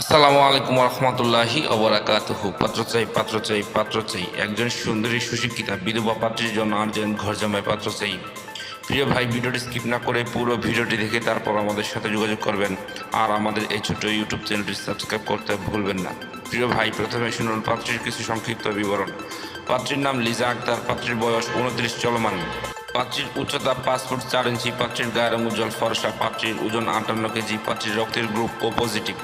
আসসালামু আলাইকুম রহমতুল্লাহি অবরাকাতুহু পাত্র চাই পাত্র চাই পাত্র চাই। একজন সুন্দরী, সুশিক্ষিতা, বিধবা পাত্রীর জন্য আর্জেন ঘর জামাই পাত্র চাই। প্রিয় ভাই, ভিডিওটি স্কিপ না করে পুরো ভিডিওটি দেখে তারপর আমাদের সাথে যোগাযোগ করবেন। আর আমাদের এই ছোট্ট ইউটিউব চ্যানেলটি সাবস্ক্রাইব করতে ভুলবেন না। প্রিয় ভাই, প্রথমে শুনুন পাত্রীর কিছু সংক্ষিপ্ত বিবরণ। পাত্রীর নাম লিজা আক্তার, পাত্রীর বয়স উনত্রিশ, চলমান। পাত্রীর উচ্চতা পাঁচ ফুট চার ইঞ্চি, পাত্রীর গায়ের উজ্জ্বল ফরসা, পাত্রীর ওজন আটান্ন কেজি, পাত্রীর রক্তের গ্রুপ ও পজিটিভ।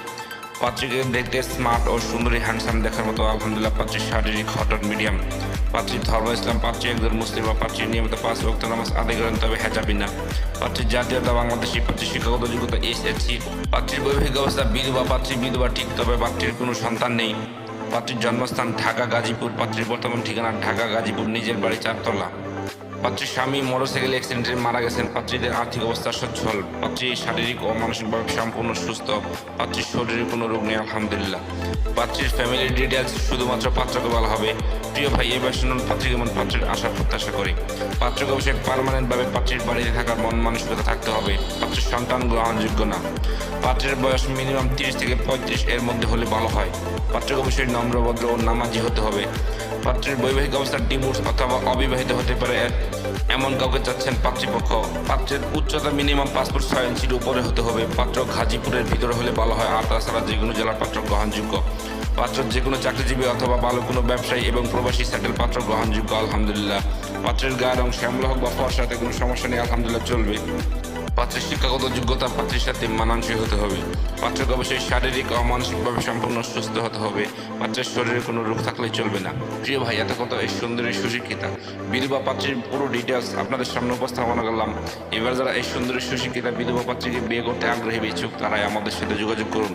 পাত্রীকে দেখতে স্মার্ট ও সুন্দরী হ্যান্ডসাম দেখার মতো আলহামদুলিল্লাহ পাত্রীর শারীরিক হটন মিডিয়াম পাত্রীর ধর্ম ইসলাম পাত্রী একজন মুসলিম বা পাত্রী নিয়মিত পাঁচ ভক্ত নামাজ আদায় করেন, তবে হেজাবি না পাত্রীর জাতীয়তা বাংলাদেশি পাত্রীর শিক্ষাগত যোগ্যতা এসএসসি পাত্রীর বৈবাহিক অবস্থা বিধবা পাত্রী বিধবা ঠিক, তবে পাত্রীর কোনো সন্তান নেই। পাত্রীর জন্মস্থান ঢাকা, গাজীপুর। পাত্রীর বর্তমান ঠিকানা ঢাকা, গাজীপুর, নিজের বাড়ি চারতলা। পাত্রীর স্বামী মোটরসাইকেল অ্যাক্সিডেন্টে মারা গেছেন। পাত্রীদের আর্থিক অবস্থা সচ্ছল। পাত্রী শারীরিক ও মানসিকভাবে সম্পূর্ণ সুস্থ। পাত্রীর শরীরে কোনো রোগ নেই, আলহামদুলিল্লাহ। পাত্রীর ফ্যামিলির ডিটেলস শুধুমাত্র পাত্রকে বলা হবে। প্রিয় ভাই এবার শুনুন পাত্রী কেমন পাত্রের আশা, প্রত্যাশা করি। পাত্রকে অবশ্যই পারমানেন্টভাবে পাত্রীর বাড়িতে থাকার মন মানসিকতা থাকতে হবে। পাত্রের সন্তান গ্রহণযোগ্য না। পাত্রের বয়স মিনিমাম তিরিশ থেকে পঁয়ত্রিশ এর মধ্যে হলে ভালো হয়। পাত্রকে অবশ্যই নম্রভদ্র ও নামাজি হতে হবে। পাত্রের বৈবাহিক অবস্থা ডিভোর্স অথবা অবিবাহিত হতে পারে। এমন কাউকে চাচ্ছেন পাত্রীপক্ষ। পাত্রের উচ্চতা মিনিমাম পাসপোর্ট ছয় ইঞ্চির উপরে হতে হবে। পাত্র গাজীপুরের ভিতরে হলে ভালো হয়। আর তাছাড়া যে কোনো জেলার পাত্র গ্রহণযোগ্য। পাত্র যে কোনো চাকরিজীবী অথবা ভালো কোনো ব্যবসায়ী এবং প্রবাসী স্যাটেল পাত্র গ্রহণযোগ্য, আলহামদুলিল্লাহ। পাত্রের গায়ের রং শ্যামলা হোক বা সাথে কোনো সমস্যা নেই, আলহামদুলিল্লাহ, চলবে। পাত্রের শিক্ষাগত যোগ্যতা পাত্রের সাথে মানানসই হতে হবে। পাত্রকে অবশ্যই শারীরিক ও মানসিকভাবে সম্পূর্ণ সুস্থ হতে হবে। পাত্রের শরীরে কোনো রোগ থাকলে চলবে না। প্রিয় ভাই, এত কথা এই সুন্দরী সুশিক্ষিতা। বিধবা পাত্রীর পুরো ডিটেলস আপনাদের সামনে উপস্থাপনা করলাম। এবার যারা এই সুন্দরী সুশিক্ষিতা বিধবা পাত্রীকে বিয়ে করতে আগ্রহী, ইচ্ছুক, তারাই আমাদের সাথে যোগাযোগ করুন।